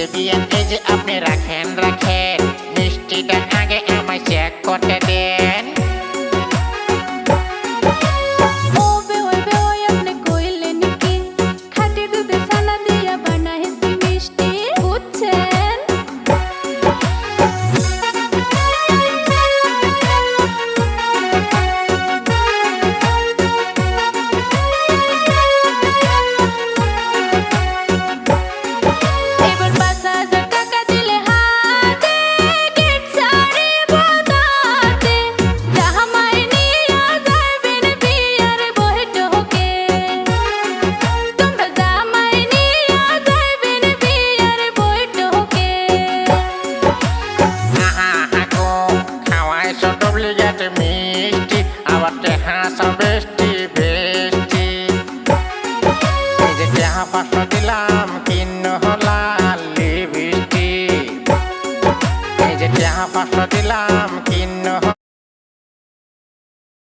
যে বিয়ান এই যে আপনি রাখেন রাখেন মিষ্টিটা Manila